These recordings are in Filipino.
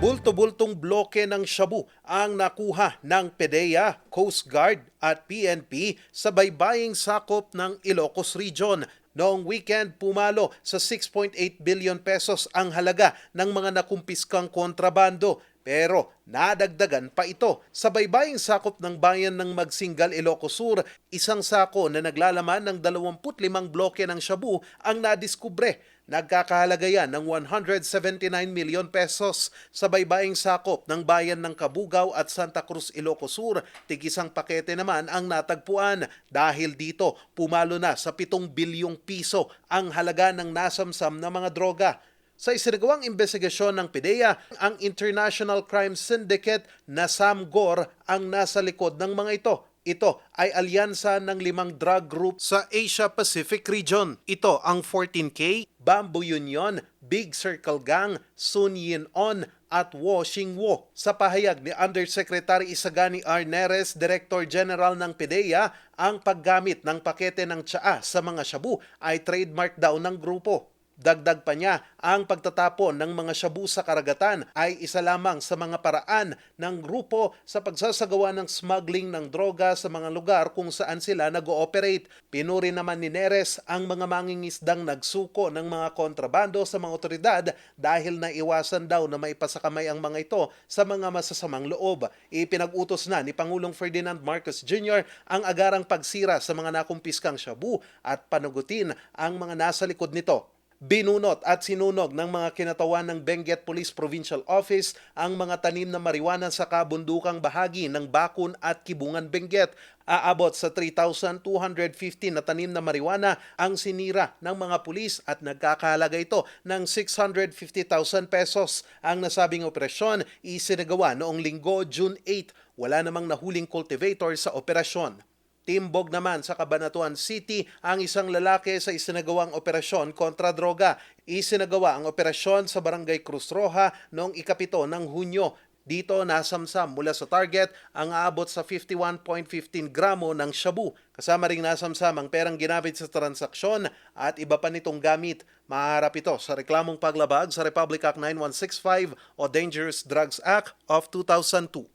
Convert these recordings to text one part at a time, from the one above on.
Bulto-bultong bloke ng shabu ang nakuha ng PDEA, Coast Guard at PNP sa baybaying sakop ng Ilocos Region. Noong weekend, pumalo sa 6.8 billion pesos ang halaga ng mga nakumpiskang kontrabando. Pero nadagdagan pa ito. Sa baybaying sakop ng bayan ng Magsingal, Ilocos Sur, isang sako na naglalaman ng 25 bloke ng shabu ang nadiskubre. Nagkakahalaga yan ng 179 million pesos sa baybaying sakop ng bayan ng Kabugaw at Santa Cruz, Ilocos Sur. Tigisang pakete naman ang natagpuan. Dahil dito, pumalo na sa 7 bilyong piso ang halaga ng nasamsam na mga droga. Sa isinagawang investigasyon ng PIDEA, ang International Crime Syndicate na Samgor ang nasa likod ng mga ito. Ito ay alyansa ng limang drug group sa Asia Pacific region. Ito ang 14K, Bamboo Union, Big Circle Gang, Sun Yin On at Wo Xing Wo. Sa pahayag ni Undersecretary Isagani R. Neres, Director General ng PIDEA, ang paggamit ng pakete ng tsaa sa mga shabu ay trademark daw ng grupo. Dagdag pa niya, ang pagtatapon ng mga shabu sa karagatan ay isa lamang sa mga paraan ng grupo sa pagsasagawa ng smuggling ng droga sa mga lugar kung saan sila nag-ooperate. Pinuri naman ni Neres ang mga mangingisdang nagsuko ng mga kontrabando sa mga otoridad dahil naiwasan daw na maipasakamay ang mga ito sa mga masasamang loob. Ipinag-utos na ni Pangulong Ferdinand Marcos Jr. ang agarang pagsira sa mga nakumpiskang shabu at panugutin ang mga nasa likod nito. Binunot at sinunog ng mga kinatawan ng Benguet Police Provincial Office ang mga tanim na marijuana sa kabundukang bahagi ng Bakun at Kibungan, Benguet. Aabot sa 3,250 na tanim na marijuana ang sinira ng mga pulis at nagkakahalaga ito ng 650,000 pesos. Ang nasabing operasyon isinagawa noong linggo, June 8. Wala namang nahuling cultivator sa operasyon. Timbog naman sa Cabanatuan City ang isang lalaki sa isinagawang operasyon kontra droga. Isinagawa ang operasyon sa Barangay Cruz Roja noong ikapito ng Hunyo. Dito nasamsam mula sa target ang aabot sa 51.15 gramo ng shabu. Kasama ring nasamsam ang perang ginamit sa transaksyon at iba pa nitong gamit. Maharap ito sa reklamong paglabag sa Republic Act 9165 o Dangerous Drugs Act of 2002.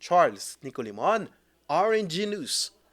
Charles Nicolimon, RNG News.